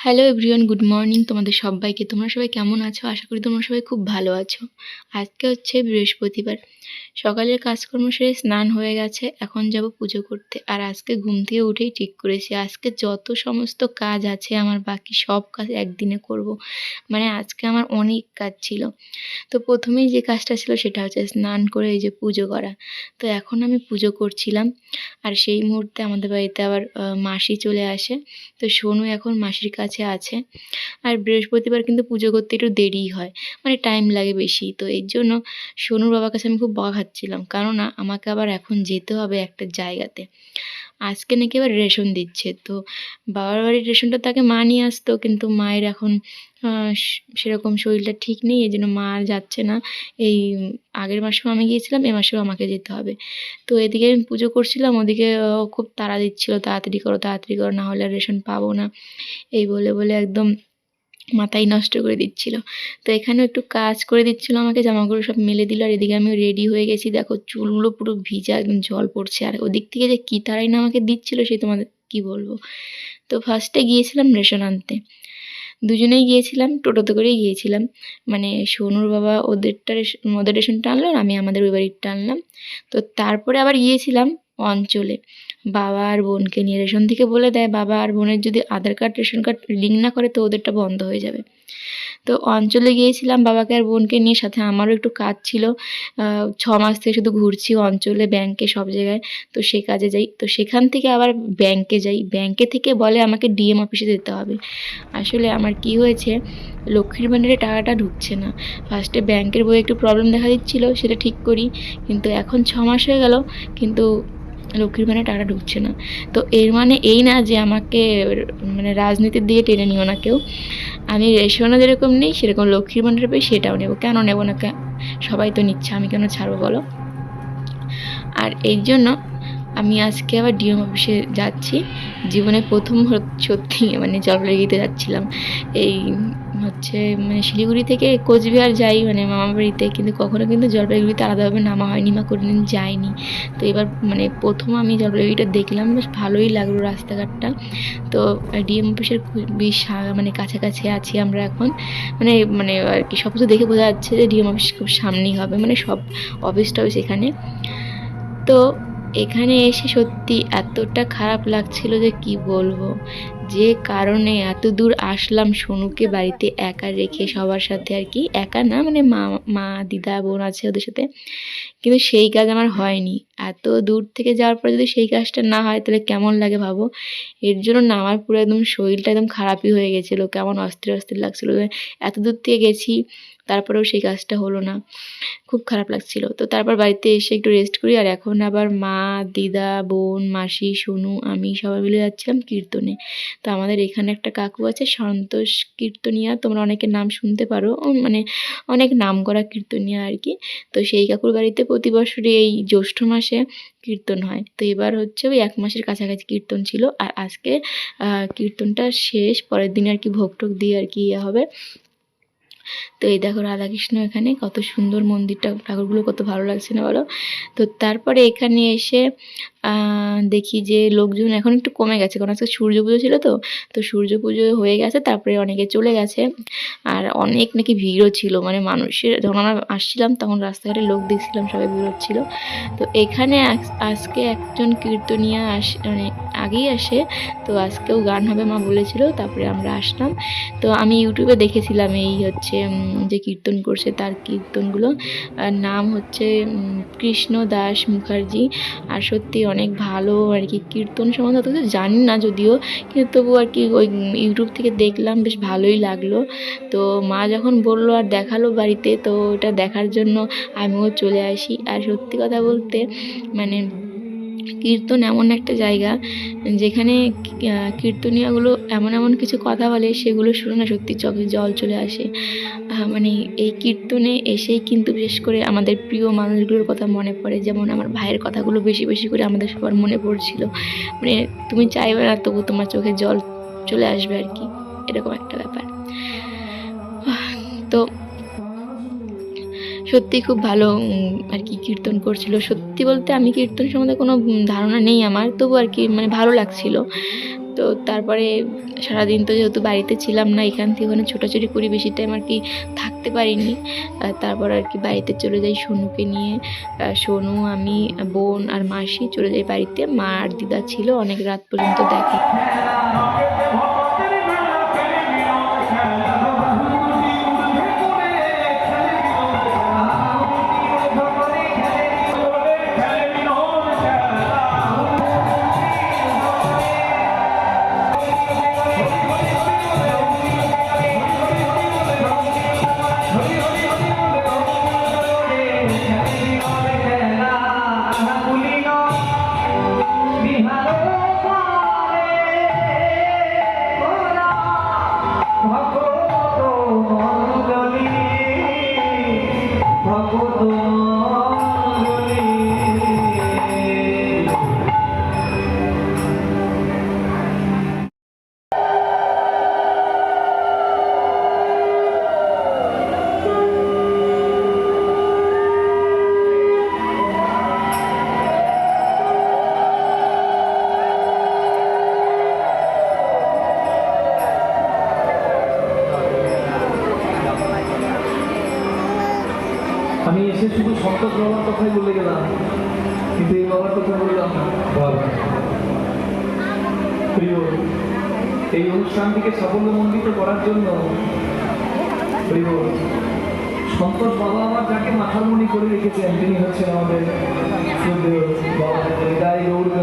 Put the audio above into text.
Hello everyone good morning তোমাদের সবাইকে, তোমরা সবাই কেমন আছো? আশা করি তোমরা সবাই খুব ভালো আছো। আজকে হচ্ছে বৃহস্পতিবার। সকালের কাজকর্ম সেরে স্নান হয়ে গেছে, এখন যাব পুজো করতে। আর আজকে ঘুম থেকে উঠেই ঠিক করেছি। আজকে যত সমস্ত কাজ আছে আমার, বাকি সব কাজ একদিনে করব। মানে আজকে আমার অনেক কাজ ছিল। তো প্রথমেই যে কাজটা ছিল সেটা হচ্ছে স্নান করে এই যে পুজো করা। তো এখন আমি পুজো করছিলাম। আর সেই মুহূর্তে আমাদের বাড়িতে আবার মাসি চলে আসে। তো সোনু এখন মাসির কাছে আছে। আর বৃহস্পতিবার কিন্তু পুজো করতে একটু দেরিই হয়। মানে টাইম লাগে বেশি। তো এর জন্য সোনুর বাবার কাছে আমি খুব বকা খাচ্ছিলাম কেননা আমাকে আবার এখন যেতে হবে একটা জায়গাতে। আজকে নাকি আবার রেশন দিচ্ছে। তো বাবার বাড়ির রেশনটা তাকে মা নিয়ে আসতো, কিন্তু মায়ের এখন সেরকম শরীরটা ঠিক নেই, এই জন্য মা আর যাচ্ছে না। এই আগের মাসেও আমি গিয়েছিলাম, এ মাসেও আমাকে যেতে হবে। তো এদিকে আমি পুজো করছিলাম, ওদিকে খুব তাড়া দিচ্ছিল, তাড়াতাড়ি করো তাড়াতাড়ি করো, না হলে রেশন পাবো না। এই বলে বলে একদম মাথাই নষ্ট করে দিচ্ছিল। তো এখানেও একটু কাজ করে দিচ্ছিল আমাকে, জামাগুলো সব মেলে দিল আর এদিকে আমি রেডি হয়ে গেছি। দেখো চুলগুলো পুরো ভিজা, একদম জল পড়ছে। আর ওদিক থেকে যে কী তারাই না আমাকে দিচ্ছিল সে তোমাদের কি বলব? তো ফার্স্টে গিয়েছিলাম রেশন আনতে। দুজনেই গিয়েছিলাম, টোটোতে করেই গিয়েছিলাম। মানে সোনুর বাবা ওদেরটা রেশ- ওদের রেশনটা আনলো আর আমি আমাদের ওই বাড়িরটা আনলাম। তো তারপরে আবার গিয়েছিলাম অঞ্চলে। বাবা আর বোনকে নিয়ে রেশন থেকে বলে দেয়, বাবা আর বোনের যদি Aadhaar card, ration card link না করে, তো ওদেরটা বন্ধ হয়ে যাবে। তো অঞ্চলে গিয়েছিলাম, বাবাকে আর বোনকে নিয়ে, সাথে আমারও একটু কাজ ছিল। ছ মাস থেকে শুধু ঘুরছি অঞ্চলে, ব্যাংকে, সব জায়গায়। তো সে কাজে যাই। তো সেখান থেকে আবার ব্যাংকে যাই। ব্যাংকে থেকে বলে আমাকে ডিএম অফিসে যেতে হবে। আসলে আমার কি হয়েছে, লক্ষ্মীর ভাণ্ডারে টাকাটা ঢুকছে না। ফার্স্টে ব্যাংকের বইয়ে একটু প্রবলেম দেখা দিচ্ছিল, সেটা ঠিক করি। কিন্তু এখন ছ মাস হয়ে গেল, কিন্তু লক্ষ্মীর ভাণ্ডারে টাকা ঢুকছে না। তো এর মানে এই না যে আমাকে মানে রাজনীতির দিকে টেনে নিও না কেউ। আমি রেশনও যেরকম নেই, সেরকম লক্ষ্মীর ভাণ্ডারে পাই সেটাও নেব। কেন নেব না সবাই তো নিচ্ছে, আমি কেন ছাড়বো বলো? আর এই জন্য আমি আজকে আবার ডিএম অফিসে যাচ্ছি। জীবনে প্রথম সত্যি মানে জলপাইগুড়িতে যাচ্ছিলাম। এই হচ্ছে মানে শিলিগুড়ি থেকে কোচবিহার যাই মানে মামা বাড়িতে কিন্তু কখনো কিন্তু জলপাইগুড়িতে আলাদাভাবে নামা হয়নি বা কোনোদিন যায়নি তো এবার মানে প্রথম আমি জলপাইগুড়িটা দেখলাম, বেশ ভালোই লাগল রাস্তাঘাটটা। তো ডিএম অফিসের সা- মানে কাছাকাছি আছি আমরা এখন। মানে মানে আর কি সব কিছু দেখে বোঝা যাচ্ছে যে ডিএম অফিস খুব সামনেই হবে মানে সব অফিস টফিস এখানে। তো এখানে এসে সত্যি এতটা খারাপ লাগছিল যে কি বলব? যে কারণে এত দূর আসলাম সোনুকে বাড়িতে একা রেখে সবার সাথে আর কি। একা না মানে মা মা, দিদা, বোন আছে ওদের সাথে। কিন্তু সেই কাজ আমার হয়নি। এত দূর থেকে যাওয়ার পরে যদি সেই কাজটা না হয় তাহলে কেমন লাগে ভাবো? এর জন্য না, আমার পুরো একদম শরীরটা একদম খারাপই হয়ে গেছিল। কেমন অস্থির অস্থির লাগছিল এত দূর থেকে গেছি তারপরেও সেই কাজটা হলো না। খুব খারাপ লাগছিল। তো তারপর বাড়িতে এসে একটু রেস্ট করি আর এখন আবার মা, দিদা, বোন, মাসি, সোনু, আমি সবাই মিলে যাচ্ছিলাম কীর্তনে। তো আমাদের এখানে একটা কাকু আছে, সন্তোষ কীর্তনিয়া, তোমরা অনেকের নাম শুনতে পারো। মানে অনেক নাম করা কীর্তনিয়া আর কি। তো সেই কাকুর বাড়িতে প্রতি বছরই এই জ্যৈষ্ঠ মাসে কীর্তন হয়। তো এবার হচ্ছে ওই এক মাসের কাছাকাছি কীর্তন ছিল। আর আজকে কীর্তনটা শেষ, পরের দিন আর কি ভোগ টোগ দিয়ে আর কি ইয়ে হবে। তো এই দেখো রাধাকৃষ্ণ এখানে কত সুন্দর মন্দিরটা, ঠাকুরগুলো কত ভালো লাগছে না বলো? তো তারপরে এখানে এসে দেখি যে লোকজন এখন একটু কমে গেছে। কারণ আজকে সূর্য পুজো ছিল তো তো সূর্য পুজো হয়ে গেছে, তারপরে অনেকে চলে গেছে। আর অনেক নাকি ভিড়ও ছিল মানে মানুষের, যখন আমরা আসছিলাম তখন রাস্তাঘাটে লোক দেখছিলাম, সবাই ভিড় হচ্ছিল তো এখানে আজ- আজকে একজন কীর্তনিয়া আস মানে আগেই আসে, তো আজকেও গান হবে মা বলেছিল, তারপরে আমরা আসলাম। তো আমি ইউটিউবে দেখেছিলাম এই হচ্ছে যে কীর্তন করছে তার কীর্তনগুলো। আর নাম হচ্ছে কৃষ্ণ দাস মুখার্জি। আর সত্যি অনেক ভালো আর কি কীর্তন সম্বন্ধে অত কিছু জানি না যদিও, কিন্তু তবু আর কি ওই ইউটিউব থেকে দেখলাম, বেশ ভালোই লাগল। তো মা যখন বলল, আর দেখাল বাড়িতে? তো ওটা দেখার জন্য আমিও চলে আসি। আর সত্যি কথা বলতে মানে কীর্তন এমন একটা জায়গা যেখানে কীর্তনীয়গুলো এমন এমন কিছু কথা বলে, সেগুলো শুনে না সত্যি চোখে জল চলে আসে। মানে এই কীর্তনে এসেই কিন্তু বিশেষ করে আমাদের প্রিয় মানুষগুলোর কথা মনে পড়ে। যেমন আমার ভাইয়ের কথাগুলো বেশি বেশি করে আমাদের সবার মনে পড়ছিল। মানে তুমি চাইবে না তবু তোমার চোখে জল চলে আসবে আর কি। এরকম একটা ব্যাপার। তো সত্যি খুব ভালো আর কি কীর্তন করছিল। সত্যি বলতে আমি কীর্তন সম্বন্ধে কোনো ধারণা নেই আমার, তবু আর কি মানে ভালো লাগছিল। তো তারপরে সারাদিন তো যেহেতু বাড়িতে ছিলাম না, এখান থেকে ওখানে ছোটাছুটি করি, বেশি টাইম আর কি থাকতে পারিনি। তারপর আর কি বাড়িতে চলে যাই সোনুকে নিয়ে। সোনু, আমি, বোন আর মাসি চলে যাই বাড়িতে। মা আর দিদা ছিল, অনেক রাত পর্যন্ত দেখে। শেষে শুধু সন্তোষ বাবার কথাই বলে গেলাম। কিন্তু এই বাবার কথা বললাম প্রিয়, এই অনুষ্ঠানটিকে সাফল্যমণ্ডিত করার জন্য প্রিয়, সন্তোষ বাবা আমার যাকে মাথার মনি করে রেখেছেন, তিনি হচ্ছেন আমাদের বাবা। গৌরব